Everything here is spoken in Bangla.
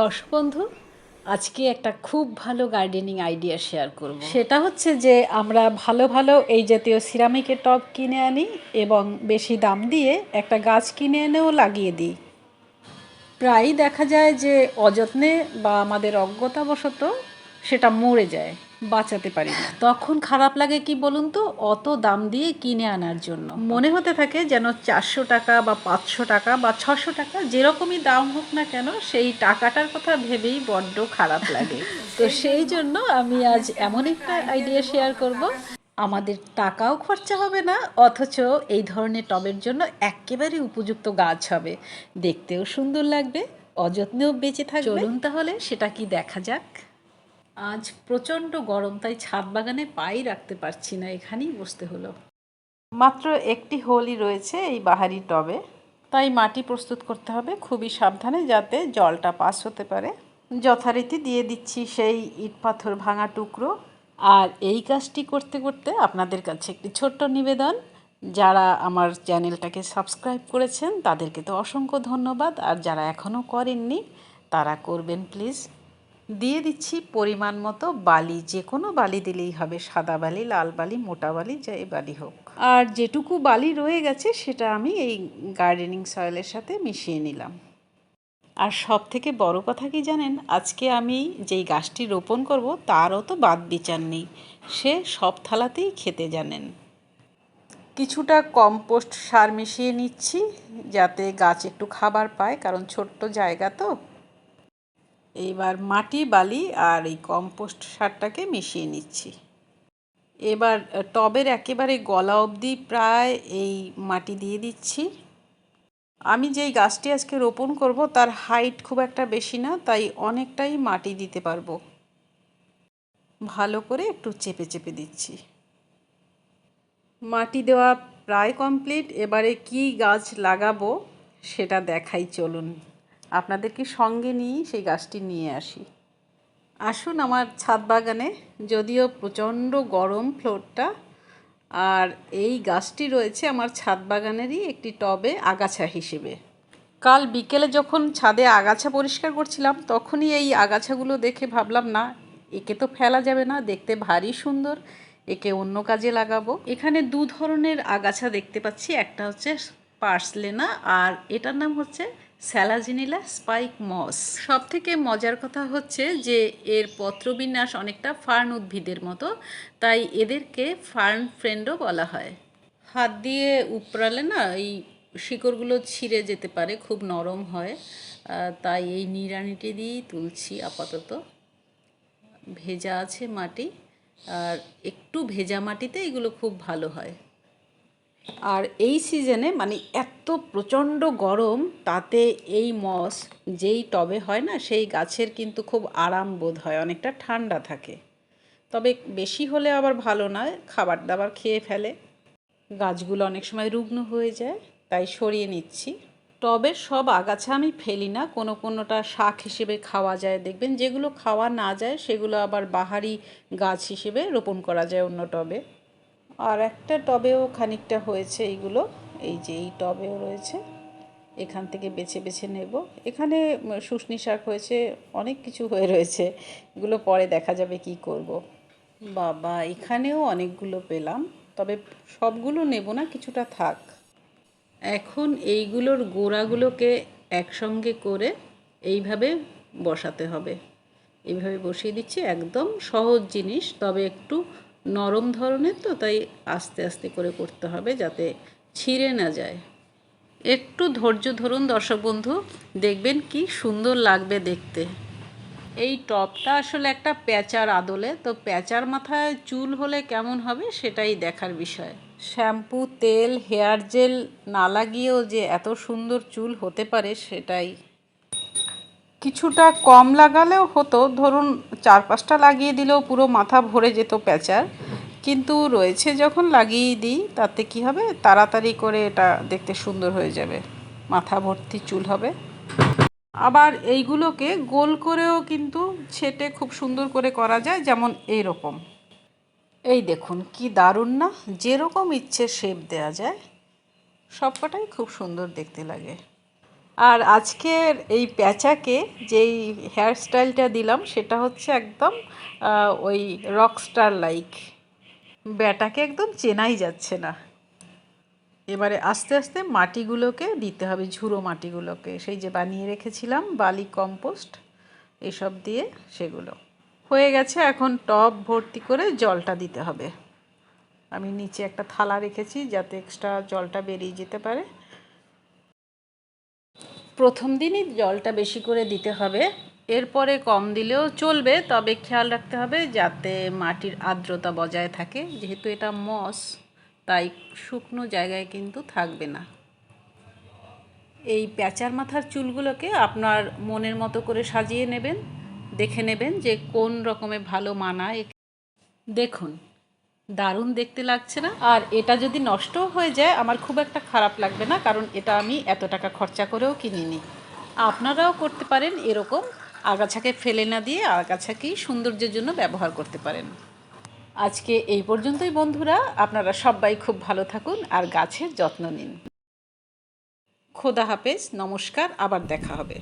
দর্শক বন্ধু, আজকে একটা খুব ভালো গার্ডেনিং আইডিয়া শেয়ার করব। সেটা হচ্ছে যে, আমরা ভালো ভালো এই জাতীয় সিরামিকের টব কিনে আনি এবং বেশি দাম দিয়ে একটা গাছ কিনে এনেও লাগিয়ে দিই। প্রায়ই দেখা যায় যে, অযত্নে বা আমাদের অজ্ঞতাবশত সেটা মরে যায়। বাঁচাতে পারি না। তখন খারাপ লাগে কি বলুন তো? অত দাম দিয়ে কিনে আনার জন্য। মনে হতে থাকে যেন চারশো টাকা বা পাঁচশো টাকা বা ছশো টাকা যেরকমই দাম হোক না কেন সেই টাকাটার কথা ভেবেই বড্ড খারাপ লাগে। তো সেই জন্য আমি আজ এমন একটা আইডিয়া শেয়ার করব। আমাদের টাকাও খরচা হবে না অথচ এই ধরনের টবের জন্য একেবারে উপযুক্ত গাছ হবে। দেখতেও সুন্দর লাগবে অযত্নেও বেঁচে থাকবে। চলুন তাহলে সেটা কি দেখা যাক। আজ প্রচণ্ড গরম, তাই ছাদ বাগানে পাই রাখতে পারছি না, এখানেই বসতে হলো। মাত্র একটি হোলই রয়েছে এই বাহারি টবে। তাই মাটি প্রস্তুত করতে হবে খুবই সাবধানে, যাতে জলটা পাস হতে পারে। যথারীতি দিয়ে দিচ্ছি সেই ইট পাথর ভাঙা টুকরো। আর এই কাজটি করতে করতে আপনাদের কাছে একটি ছোট্ট নিবেদন। যারা আমার চ্যানেলটাকে সাবস্ক্রাইব করেছেন, তাদেরকে তো অসংখ্য ধন্যবাদ। আর যারা এখনও করেননি, তারা করবেন প্লিজ। দিয়ে দিচ্ছি পরিমাণ মতো বালি যে কোনো বালি দিলেই হবে, সাদা বালি, লাল বালি, মোটা বালি, যাই বালি হোক। আর যেটুকু বালি রয়ে গেছে, সেটা আমি এই গার্ডেনিং সয়েলের সাথে মিশিয়ে নিলাম। আর সব থেকে বড় কথা কি জানেন, আজকে আমি যেই গাছটি রোপণ করব, তারও তো বাদ বিচার নেই। সে সব থালাতেই খেতে জানেন। কিছুটা কম্পোস্ট সার মিশিয়ে নিচ্ছি, যাতে গাছ একটু খাবার পায়, কারণ ছোট্ট জায়গা তো। এইবার মাটি, বালি আর এই কম্পোস্ট সারটাকে মিশিয়ে নিচ্ছি। এবার টবের একেবারে গলা অবধি প্রায় এই মাটি দিয়ে দিচ্ছি। আমি যেই গাছটি আজকে রোপণ করব তার হাইট খুব একটা বেশি না, তাই অনেকটাই মাটি দিতে পারব। ভালো করে একটু চেপে চেপে দিচ্ছি। মাটি দেওয়া প্রায় কমপ্লিট। এবারে কি গাছ লাগাবো সেটা দেখাই চলুন। আপনাদেরকে সঙ্গে নিয়েই সেই গাছটি নিয়ে আসি। আসুন আমার ছাদ বাগানে, যদিও প্রচণ্ড গরম ফ্লোরটা, আর এই গাছটি রয়েছে আমার ছাদ বাগানেরই একটি টবে আগাছা হিসেবে। কাল বিকেলে যখন ছাদে আগাছা পরিষ্কার করছিলাম, তখনই এই আগাছাগুলো দেখে ভাবলাম, না, একে তো ফেলা যাবে না, দেখতে ভারী সুন্দর, একে অন্য কাজে লাগাবো। এখানে দু ধরনের আগাছা দেখতে পাচ্ছি। একটা হচ্ছে পার্সলেনা, আর এটার নাম হচ্ছে স্যালাজিনিলা স্পাইক মস। সব থেকে মজার কথা হচ্ছে যে এর পত্রবিন্যাস অনেকটা ফার্ন উদ্ভিদের মতো, তাই এদেরকে ফার্ন ফ্রেন্ডও বলা হয়। হাত দিয়ে উপড়ালে না এই শিকড়গুলো ছিঁড়ে যেতে পারে, খুব নরম হয়। তাই এই নিড়ানিটি দিয়েই তুলছি আপাতত। ভেজা আছে মাটি, আর একটু ভেজা মাটিতে এগুলো খুব ভালো হয়। আর এই সিজনে মানে এত প্রচণ্ড গরম, তাতে এই মস যেই টবে হয় না, সেই গাছের কিন্তু খুব আরাম বোধ হয়, অনেকটা ঠান্ডা থাকে। তবে বেশি হলে আবার ভালো নয় খাবার দাবার খেয়ে ফেলে। গাছগুলো অনেক সময় রুগ্ন হয়ে যায়, তাই সরিয়ে নিচ্ছি। টবের সব আগাছা আমি ফেলি না, কোনো কোনোটা শাক হিসেবে খাওয়া যায়। দেখবেন যেগুলো খাওয়া না যায়, সেগুলো আবার বাহারি গাছ হিসেবে রোপণ করা যায় অন্য টবে। আর একটা টবেও খানিকটা হয়েছে এইগুলো। এই যে এই টবেও রয়েছে। এখান থেকে বেছে বেছে নেব। এখানে শুশনি শাক হয়েছে, অনেক কিছু হয়ে রয়েছে। এগুলো পরে দেখা যাবে কি করব। বাবা, এখানেও অনেকগুলো পেলাম। তবে সবগুলো নেব না, কিছুটা থাক। এখন এইগুলোর গোড়াগুলোকে একসঙ্গে করে এইভাবে বসাতে হবে। এইভাবে বসিয়ে দিচ্ছি, একদম সহজ জিনিস, তবে একটু নরম ধরনের তো, তাই আস্তে আস্তে করে করতে হবে যাতে ছিঁড়ে না যায়। একটু ধৈর্য ধরুন দর্শক বন্ধু, দেখবেন কি সুন্দর লাগবে দেখতে। এই টপটা আসলে একটা প্যাঁচার আদলে, তো প্যাঁচার মাথায় চুল হলে কেমন হবে সেটাই দেখার বিষয়। শ্যাম্পু, তেল, হেয়ার জেল না লাগিয়েও যে এত সুন্দর চুল হতে পারে সেটাই কিছুটা কম লাগালেও হতো, ধরুন চার পাঁচটা লাগিয়ে দিলেও পুরো মাথা ভরে যেত প্যাঁচার, কিন্তু রয়েছে যখন লাগিয়ে দিই, তাতে কি হবে? তাড়াতাড়ি করে এটা দেখতে সুন্দর হয়ে যাবে, মাথা ভর্তি চুল হবে। আবার এইগুলোকে গোল করেও কিন্তু ছেটে খুব সুন্দর করে করা যায়, যেমন এই রকম এই দেখুন, কি দারুণ না? যেরকম ইচ্ছে শেপ দেওয়া যায়, সবকটাই খুব সুন্দর দেখতে লাগে। আর আজকের এই প্যাঁচাকে যেই হেয়ার স্টাইলটা দিলাম, সেটা হচ্ছে একদম ওই রকস্টার লাইক ব্যাটাকে একদম চেনাই যাচ্ছে না। এবারে আস্তে আস্তে মাটিগুলোকে দিতে হবে, ঝুড়ো মাটিগুলোকে। সেই যে বানিয়ে রেখেছিলাম, বালি কম্পোস্ট এসব দিয়ে সেগুলো। হয়ে গেছে এখন টব ভর্তি করে জলটা দিতে হবে। আমি নিচে একটা থালা রেখেছি যাতে এক্সট্রা জলটা বেরিয়ে যেতে পারে। প্রথম দিনই জলটা বেশি করে দিতে হবে। এরপরে কম দিলেও চলবে, তবে খেয়াল রাখতে হবে যাতে মাটির আর্দ্রতা বজায় থাকে। যেহেতু এটা মস, তাই শুকনো জায়গায় কিন্তু থাকবে না। এই প্যাঁচার মাথার চুলগুলোকে আপনার মনের মতো করে সাজিয়ে নেবেন, দেখে নেবেন যে কোন রকমে ভালো মানায়। দেখুন দারুণ দেখতে লাগছে না? আর এটা যদি নষ্টও হয়ে যায়, আমার খুব একটা খারাপ লাগবে না, কারণ এটা আমি এত টাকা খরচা করেও কিনিনি। আপনারাও করতে পারেন এরকম, আগাছাকে ফেলে না দিয়ে আগাছাকেই সৌন্দর্যের জন্য ব্যবহার করতে পারেন। আজকে এই পর্যন্তই বন্ধুরা, আপনারা সবাই খুব ভালো থাকুন আর গাছের যত্ন নিন। খোদা হাফেজ, নমস্কার, আবার দেখা হবে।